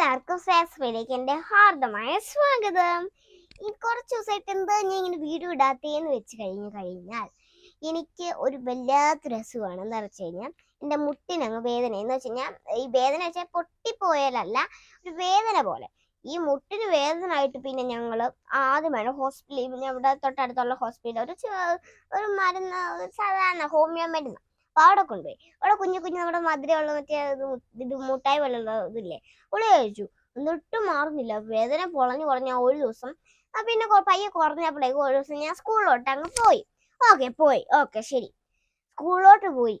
എല്ലാവർക്കും സാസ്ഫയിലേക്ക് എന്റെ ഹാർദമായ സ്വാഗതം. ഈ കുറച്ച് ദിവസമായിട്ട് എന്താ ഞാൻ ഇങ്ങനെ വീഡിയോ ഇടാത്തേന്ന് വെച്ച് കഴിഞ്ഞു കഴിഞ്ഞാൽ എനിക്ക് ഒരു വല്ലാത്തൊരു അസുഖമാണ്. എന്താ വെച്ച് കഴിഞ്ഞാൽ എന്റെ മുട്ടിനങ്ങ് വേദന. എന്ന് വെച്ച് കഴിഞ്ഞാൽ ഈ വേദന വെച്ചാൽ പൊട്ടിപ്പോയാലല്ല ഒരു വേദന പോലെ. ഈ മുട്ടിന് വേദന ആയിട്ട് പിന്നെ ഞങ്ങൾ ആദ്യമാണ് ഹോസ്പിറ്റലിൽ ഇവിടെ തൊട്ടടുത്തുള്ള ഹോസ്പിറ്റലിൽ ഒരു ഒരു മരുന്ന് സാധാരണ ഹോമിയോ മരുന്ന് അപ്പോൾ അവിടെ കൊണ്ടുപോയി അവിടെ കുഞ്ഞു കുഞ്ഞു നമ്മുടെ മധുരമുള്ള മറ്റേ ഇത് മുട്ടായി പോലുള്ള ഇതില്ലേ? ഉള്ളി കഴിച്ചു. എന്നിട്ടും മാറുന്നില്ല. വേദന പൊളഞ്ഞു കുറഞ്ഞ ഒരു ദിവസം. ആ പിന്നെ പയ്യെ കുറഞ്ഞപ്പോഴേക്കും ഒരു ദിവസം ഞാൻ സ്കൂളിലോട്ട് അങ്ങ് പോയി. ഓക്കെ പോയി. ഓക്കെ ശരി. സ്കൂളിലോട്ട് പോയി.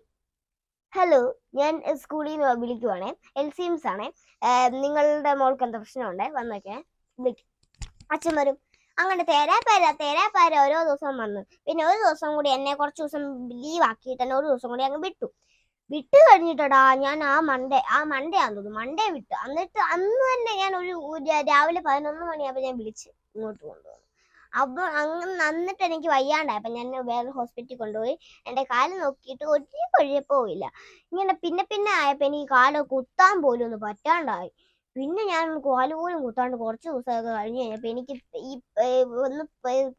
ഹലോ ഞാൻ സ്കൂളിൽ നിന്ന് വിളിക്കുവാണേ. എൽ സിംസ് ആണേ ഏർ നിങ്ങളുടെ മോൾക്ക് എന്താ പ്രശ്നമുണ്ടേ? വന്നേക്കേ വിളിക്കും. അച്ഛൻ വരും. അങ്ങനെ തേരാ പേര തേരാ പേര ഓരോ ദിവസം വന്നു. പിന്നെ ഒരു ദിവസം കൂടി എന്നെ കുറച്ച് ദിവസം ലീവ് ആക്കിയിട്ട് തന്നെ ഒരു ദിവസം കൂടി അങ്ങ് വിട്ടു. വിട്ട് കഴിഞ്ഞിട്ടടാ ഞാൻ ആ മൺഡേ ആ മൺഡേ ആണെന്ന് തോന്നുന്നു. മൺഡേ വിട്ടു. എന്നിട്ട് അന്ന് തന്നെ ഞാൻ ഒരു രാവിലെ പതിനൊന്ന് മണിയാകുമ്പോൾ ഞാൻ വിളിച്ച് ഇങ്ങോട്ട് കൊണ്ടുവന്നു. അപ്പൊ അങ്ങനെ എന്നിട്ട് എനിക്ക് വയ്യാണ്ടായി അപ്പൊ ഞാൻ വേറെ ഹോസ്പിറ്റലിൽ കൊണ്ടുപോയി. എന്റെ കാൽ നോക്കിയിട്ട് ഒരു കുഴപ്പവും ഇങ്ങനെ പിന്നെ പിന്നെ ആയപ്പോ എനിക്ക് കാൽ കുത്താൻ പോലും ഒന്ന് പറ്റാണ്ടായി. പിന്നെ ഞാൻ കാൽ പോലും കുത്താണ്ട് കുറച്ച് ദിവസമൊക്കെ കഴിഞ്ഞ് കഴിഞ്ഞപ്പോ എനിക്ക് ഈ ഒന്ന്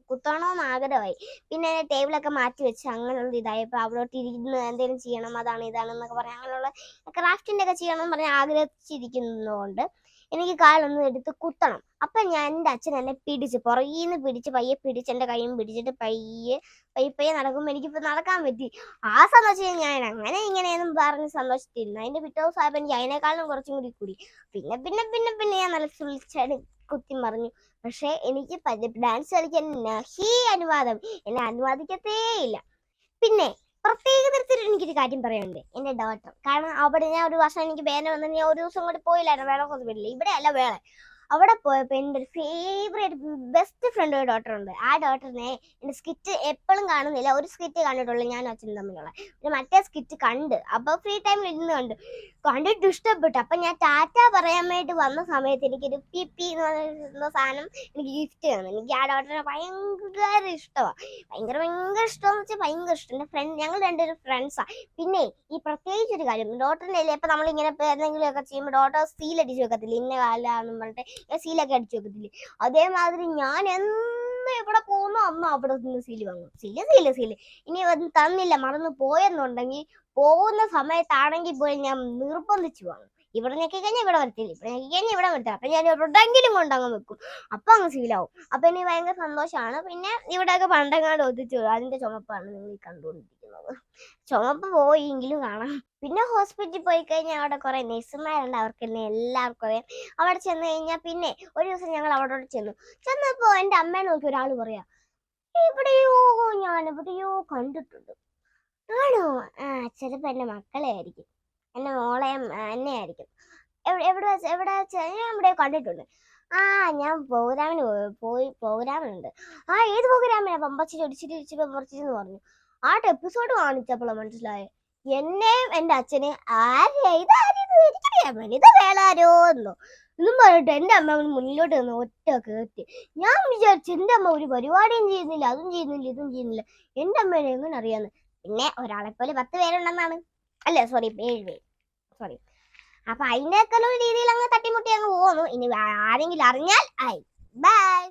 കുത്തണമെന്ന് ആഗ്രഹമായി. പിന്നെ ടേബിളൊക്കെ മാറ്റി വെച്ച് അങ്ങനെയുള്ള ഇതായപ്പോ അവിടോട്ട് ഇരുന്ന് എന്തെങ്കിലും ചെയ്യണം അതാണ് ഇതാണെന്നൊക്കെ പറഞ്ഞ് അങ്ങനെയുള്ള ക്രാഫ്റ്റിന്റെ ഒക്കെ ചെയ്യണം എന്ന് പറഞ്ഞ് ആഗ്രഹിച്ചിരിക്കുന്നതുകൊണ്ട് എനിക്ക് കാലൊന്ന് എടുത്ത് കുത്തണം. അപ്പൊ ഞാൻ എന്റെ അച്ഛൻ എന്നെ പിടിച്ച് പുറകീന്ന് പിടിച്ച് പയ്യെ പിടിച്ച് എന്റെ കൈയും പിടിച്ചിട്ട് പയ്യെ പയ്യെ പയ്യെ നടക്കുമ്പോൾ എനിക്കിപ്പോൾ നടക്കാൻ പറ്റി. ആ സന്തോഷം ഞാൻ അങ്ങനെ ഇങ്ങനെയൊന്നും പറഞ്ഞ് സന്തോഷിച്ചിരുന്നു അതിന്റെ പിറ്റേ ദിവസം ആയപ്പോൾ എനിക്ക് അതിനേക്കാളും കുറച്ചും കൂടി കൂടി. പിന്നെ പിന്നെ പിന്നെ പിന്നെ ഞാൻ നല്ല സുളിച്ചാണ് കുത്തി മറിഞ്ഞു. പക്ഷെ എനിക്ക് ഡാൻസ് കളിക്കാൻ നഹി അനുവാദം എന്നെ അനുവാദിക്കത്തേ ഇല്ല. പിന്നെ പ്രത്യേക തരത്തിൽ എനിക്കൊരു കാര്യം പറയാനുണ്ട്. എന്റെ ഡോട്ടർ കാരണം അവിടെ ഞാൻ ഒരു വർഷം എനിക്ക് വേദന വന്നു ഞാൻ ഒരു ദിവസം കൂടി പോയില്ലായിരുന്നു. വേറെ ഹോസ്പിറ്റലിൽ ഇവിടെ അല്ല വേറെ. അവിടെ പോയപ്പോൾ എന്റെ ഒരു ഫേവറേറ്റ് ബെസ്റ്റ് ഫ്രണ്ട് ഒരു ഡോക്ടർ ഉണ്ട്. ആ ഡോക്ടറിനെ എന്റെ സ്കിറ്റ് എപ്പോഴും കാണുന്നില്ല. ഒരു സ്കിറ്റ് കണ്ടിട്ടുള്ളൂ ഞാൻ അച്ഛനും തമ്മിലുള്ള. പിന്നെ മറ്റേ സ്കിറ്റ് കണ്ട്. അപ്പോൾ ഫ്രീ ടൈമിൽ ഇരുന്ന് കണ്ട്. കണ്ടിട്ട് ഇഷ്ടപ്പെട്ടു. അപ്പം ഞാൻ ടാറ്റ പറയാൻ വേണ്ടി വന്ന സമയത്ത് എനിക്കൊരു പി പി എന്ന് പറയുന്ന സാധനം എനിക്ക് ഗിഫ്റ്റ് തന്നു. എനിക്ക് ആ ഡോട്ടറിനെ ഭയങ്കര ഇഷ്ടമാണ് ഭയങ്കര ഭയങ്കര ഇഷ്ടമെന്ന് വെച്ചാൽ ഭയങ്കര ഇഷ്ടം. എന്റെ ഫ്രണ്ട് ഞങ്ങൾ രണ്ടൊരു ഫ്രണ്ട്സാണ് പിന്നെ ഈ പ്രത്യേകിച്ച് ഒരു കാര്യം ഡോക്ടറിന്റെ ഇപ്പം നമ്മളിങ്ങനെ എന്തെങ്കിലുമൊക്കെ ചെയ്യുമ്പോൾ ഡോക്ടർ സീൽ അടിച്ച് വെക്കത്തില്ല? ഇന്ന കാലാന്നും പറഞ്ഞിട്ട് സീലൊക്കെ അടിച്ചു വെക്കത്തില്ലേ? അതേമാതിരി ഞാൻ എന്ന് എവിടെ പോകുന്നു അന്ന് അവിടെ നിന്ന് സീൽ വാങ്ങും. സീൽ സീൽ സീൽ ഇനി തന്നില്ല. മറന്നു പോയെന്നുണ്ടെങ്കിൽ പോകുന്ന സമയത്താണെങ്കിൽ പോയി ഞാൻ നിർബന്ധിച്ചു വാങ്ങും. ഇവിടെ ഞെക്കി കഴിഞ്ഞാൽ ഇവിടെ വരത്തില്ല. ഇവിടെ ഞെക്കി കഴിഞ്ഞാൽ ഇവിടെ വരത്തില്ല. അപ്പൊ ഞാൻ എവിടെയെങ്കിലും കൊണ്ടങ്ങ് വെക്കും. അപ്പൊ അങ്ങ് സീലാവും അപ്പൊ എനിക്ക് ഭയങ്കര സന്തോഷമാണ് പിന്നെ ഇവിടെയൊക്കെ പണ്ടെങ്ങാണ്ട് ഒതിച്ചു അതിന്റെ ചുമപ്പാണ് നിങ്ങൾ കണ്ടുകൊണ്ടിരിക്കുന്നത്. ചുമപ്പ് പോയെങ്കിലും കാണാം. പിന്നെ ഹോസ്പിറ്റലിൽ പോയി കഴിഞ്ഞാൽ അവിടെ കുറെ നഴ്സുമാരുണ്ട് അവർക്ക് തന്നെ എല്ലാവർക്കും അറിയാം. അവിടെ ചെന്ന് കഴിഞ്ഞാൽ പിന്നെ ഒരു ദിവസം ഞങ്ങൾ അവിടോട്ട് ചെന്നു. ചെന്നപ്പോ എന്റെ അമ്മയെ നോക്കി ഒരാൾ പറയാ എവിടെയോ ഞാൻ എവിടെയോ കണ്ടിട്ടുണ്ട്. ആണോ? ആ ചിലപ്പോ എന്റെ മക്കളെ ആയിരിക്കും. എന്റെ മോളെ എന്നെ ആയിരിക്കും. എവിടെ വെച്ച് എവിടെ വെച്ച്? ഞാൻ ഇവിടെ കണ്ടിട്ടുണ്ട്. ആ ഞാൻ പ്രോഗ്രാമിന് പോയി പ്രോഗ്രാമിനുണ്ട് ആ ഏത് പ്രോഗ്രാമിനാ പമ്പച്ചി ചൊടിച്ചിട്ട് ഇടിച്ച് പമ്പച്ചിന്ന് പറഞ്ഞു. ആ എപ്പിസോഡ് കാണിച്ചപ്പോൾ മനസ്സിലായി. എന്നെയും എന്റെ അച്ഛനെ ആരെയും എനിക്കറിയാൻ വേളാരോ എന്നോ എന്നും പറഞ്ഞിട്ട് എന്റെ അമ്മ മുന്നിലോട്ട് നിന്ന് ഒറ്റ കേട്ടി. ഞാൻ വിചാരിച്ചു എന്റെ അമ്മ ഒരു പരിപാടിയും ചെയ്യുന്നില്ല അതും ചെയ്യുന്നില്ല ഇതും ചെയ്യുന്നില്ല. എന്റെ അമ്മേനെ എങ്ങനെ അറിയാന്ന്? പിന്നെ ഒരാളെ പോലെ പത്ത് പേരുണ്ടെന്നാണ്. അല്ല? സോറി ഏഴ് പേര്. സോറി അപ്പൊ അതിനേക്കാളും രീതിയിൽ അങ്ങ് തട്ടിമുട്ടി അങ്ങ് പോകുന്നു ഇനി ആരെങ്കിലും അറിഞ്ഞാൽ ആയി ബൈ